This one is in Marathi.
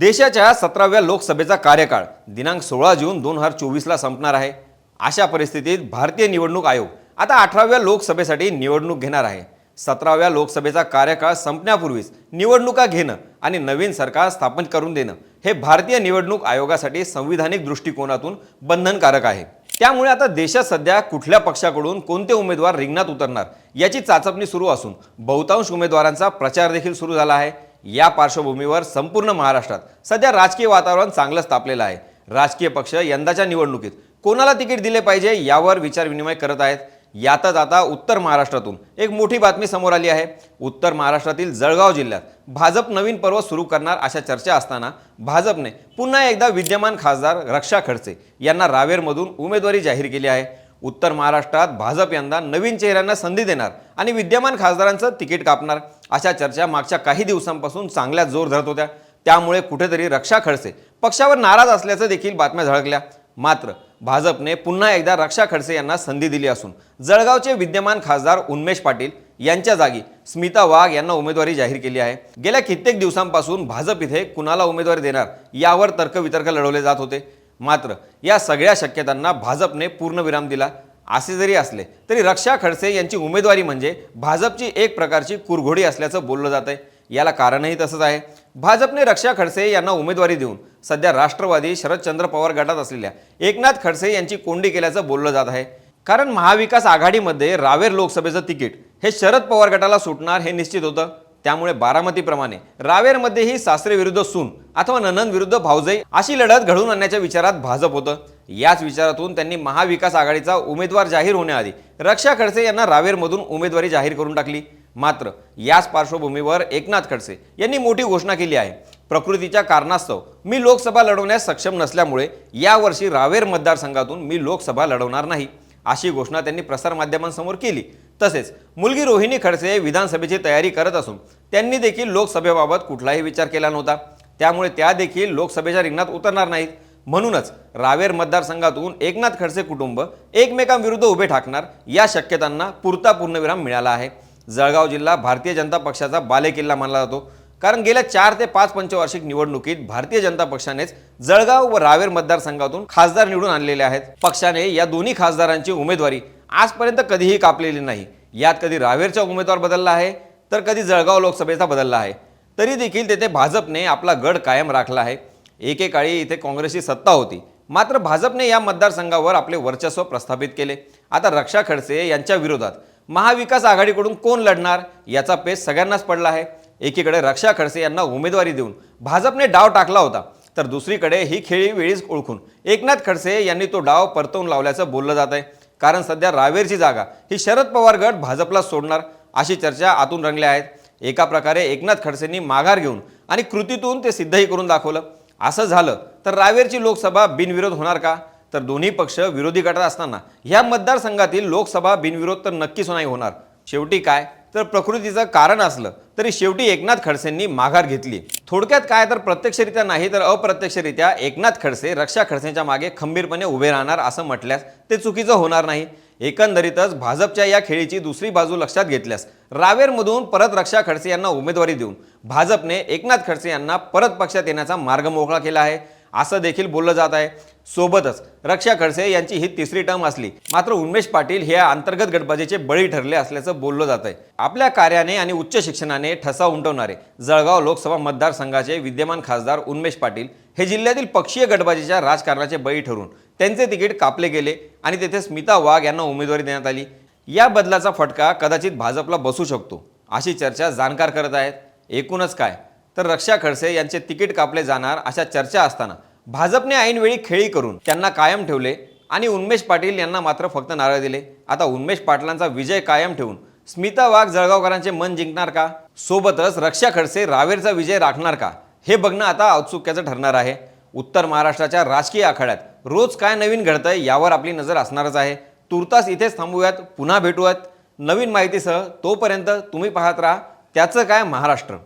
देशाच्या सतराव्या लोकसभेचा कार्यकाळ दिनांक सोळा जून दोन हजार चोवीसला संपणार आहे. अशा परिस्थितीत भारतीय निवडणूक आयोग आता अठराव्या लोकसभेसाठी निवडणूक घेणार आहे. सतराव्या लोकसभेचा कार्यकाळ संपण्यापूर्वीच निवडणुका घेणं आणि नवीन सरकार स्थापन करून देणं हे भारतीय निवडणूक आयोगासाठी संविधानिक दृष्टिकोनातून बंधनकारक आहे. त्यामुळे आता देशात सध्या कुठल्या पक्षाकडून कोणते उमेदवार रिंगणात उतरणार याची चाचपणी सुरू असून बहुतांश उमेदवारांचा प्रचार देखील सुरू झाला आहे. या पार्श्वभूमीवर संपूर्ण महाराष्ट्रात सध्या राजकीय वातावरण चांगलंच तापलेलं आहे. राजकीय पक्ष यंदाच्या निवडणुकीत कोणाला तिकीट दिले पाहिजे यावर विचारविनिमय करत आहेत. यातच आता उत्तर महाराष्ट्रातून एक मोठी बातमी समोर आली आहे. उत्तर महाराष्ट्रातील जळगाव जिल्ह्यात भाजप नवीन पर्व सुरू करणार अशा चर्चा असताना भाजपने पुन्हा एकदा विद्यमान खासदार रक्षा खडसे यांना रावेरमधून उमेदवारी जाहीर केली आहे. उत्तर महाराष्ट्रात भाजप यंदा नवीन चेहऱ्यांना संधी देणार आणि विद्यमान खासदारांचं तिकीट कापणार. अशा चर्चा मागच्या काही दिवसांपासून चांगल्या जोर धरत होत्या. त्यामुळे कुठेतरी रक्षा खडसे पक्षावर नाराज असल्याचं देखील बातम्या झळकल्या. मात्र भाजपने पुन्हा एकदा रक्षा खडसे यांना संधी दिली असून जळगावचे विद्यमान खासदार उन्मेश पाटील यांच्या जागी स्मिता वाघ यांना उमेदवारी जाहीर केली आहे. गेल्या कित्येक दिवसांपासून भाजप इथे कुणाला उमेदवारी देणार यावर तर्कवितर्क लढवले जात होते. मात्र या सगळ्या शक्यतांना भाजपने पूर्णविराम दिला. असे जरी असले तरी रक्षा खडसे यांची उमेदवारी म्हणजे भाजपची एक प्रकारची कुरघोडी असल्याचं बोललं जात आहे याला कारणही तसंच आहे. भाजपने रक्षा खडसे यांना उमेदवारी देऊन सध्या राष्ट्रवादी शरदचंद्र पवार गटात असलेल्या एकनाथ खडसे यांची कोंडी केल्याचं बोललं जात आहे. कारण महाविकास आघाडीमध्ये रावेर लोकसभेचं तिकीट हे शरद पवार गटाला सुटणार हे निश्चित होतं. त्यामुळे बारामतीप्रमाणे रावेरमध्येही सासरे विरुद्ध सून अथवा ननंद विरुद्ध भावजई अशी लढत घडवून आणण्याच्या विचारात भाजप होतं. याच विचारातून त्यांनी महाविकास आघाडीचा उमेदवार जाहीर होण्याआधी रक्षा खडसे यांना रावेरमधून उमेदवारी जाहीर करून टाकली. मात्र याच पार्श्वभूमीवर एकनाथ खडसे यांनी मोठी घोषणा केली आहे. प्रकृतीच्या कारणास्तव मी लोकसभा लढवण्यास सक्षम नसल्यामुळे यावर्षी रावेर मतदारसंघातून मी लोकसभा लढवणार नाही अशी घोषणा त्यांनी प्रसारमाध्यमांसमोर केली. तसेच मुलगी रोहिणी खडसे विधानसभेची तयारी करत असून त्यांनी देखील लोकसभेबाबत कुठलाही विचार केला नव्हता. त्यामुळे त्या देखील लोकसभेच्या रिंगणात उतरणार नाहीत. म्हणूनच रावेर मतदारसंघातून एकनाथ खडसे कुटुंब एकमेकांविरुद्ध उभे ठाकणार या शक्यतांना पुरता पूर्णविराम मिळाला आहे. जळगाव जिल्हा भारतीय जनता पक्षाचा बालेकिल्ला मानला जातो. कारण गेल्या चार ते पाच पंचवार्षिक निवडणुकीत भारतीय जनता पक्षानेच जळगाव व रावेर मतदारसंघातून खासदार निवडून आणलेले आहेत. पक्षाने या दोन्ही खासदारांची उमेदवारी आजपर्यंत कधीही कापलेली नाही. यात कधी रावेरचा उमेदवार बदलला आहे तर कधी जळगाव लोकसभेचा बदलला आहे. तरी देखील तेथे भाजपने आपला गड कायम राखला आहे. एकेकाळी इथे काँग्रेसची सत्ता होती. मात्र भाजपने या मतदारसंघावर आपले वर्चस्व प्रस्थापित केले. आता रक्षा खडसे यांच्या विरोधात महाविकास आघाडीकडून कोण लढणार याचा पेच सगळ्यांनाच पडला आहे. एकीकडे रक्षा खडसे यांना उमेदवारी देऊन भाजपने डाव टाकला होता तर दुसरीकडे ही खेळी वेळीच ओळखून एकनाथ खडसे यांनी तो डाव परतवून लावल्याचं बोललं जात आहे कारण सध्या रावेरची जागा ही शरद पवार गट भाजपला सोडणार अशी चर्चा आतून रंगल्या आहेत. एका प्रकारे एकनाथ खडसेंनी माघार घेऊन आणि कृतीतून ते सिद्धही करून दाखवलं. असं झालं तर रावेरची लोकसभा बिनविरोध होणार का? तर दोन्ही पक्ष विरोधी गटात असताना ह्या मतदारसंघातील लोकसभा बिनविरोध तर नक्कीच नाही होणार. शेवटी काय? तर प्रकृतीचं कारण असलं तरी शेवटी एकनाथ खडसेंनी माघार घेतली. थोडक्यात काय तर प्रत्यक्षरित्या नाही तर अप्रत्यक्षरित्या एकनाथ खडसे रक्षा खडसेंच्या मागे खंबीरपणे उभे राहणार असं म्हटल्यास ते चुकीचं होणार नाही. एकंदरीतच भाजपच्या या खेळीची दुसरी बाजू लक्षात घेतल्यास रावेरमधून परत रक्षा खडसे यांना उमेदवारी देऊन भाजपने एकनाथ खडसे यांना परत पक्षात येण्याचा मार्ग मोकळा केला आहे. असं देखील बोललं जात आहे. सोबतच रक्षा खडसे यांची ही तिसरी टर्म असली. मात्र उन्मेश पाटील हे अंतर्गत गटबाजीचे बळी ठरले असल्याचं बोललं जात आहे. आपल्या कार्याने आणि उच्च शिक्षणाने ठसा उमटवणारे जळगाव लोकसभा मतदारसंघाचे विद्यमान खासदार उन्मेश पाटील हे जिल्ह्यातील पक्षीय गटबाजीच्या राजकारणाचे बळी ठरून त्यांचे तिकीट कापले गेले आणि तेथे स्मिता वाघ यांना उमेदवारी देण्यात आली. या बदलाचा फटका कदाचित भाजपला बसू शकतो अशी चर्चा जाणकार करत आहेत. एकूणच काय? तर रक्षा खडसे यांचे तिकीट कापले जाणार अशा चर्चा असताना भाजपने ऐनवेळी खेळी करून त्यांना कायम ठेवले आणि उन्मेष पाटील यांना मात्र फक्त नारळ दिले. आता उन्मेष पाटलांचा विजय कायम ठेवून स्मिता वाघ जळगावकरांचे मन जिंकणार का? सोबतच रक्षा खडसे रावेरचा विजय राखणार का? हे बघणं आता औत्सुक्याचं ठरणार आहे. उत्तर महाराष्ट्राच्या राजकीय आखाड्यात रोज काय नवीन घडतंय यावर आपली नजर असणारच आहे. तुर्तास इथेच थांबूयात पुन्हा भेटूयात. नवीन माहितीसह तोपर्यंत तुम्ही पाहत राहा. त्याचं काय महाराष्ट्र?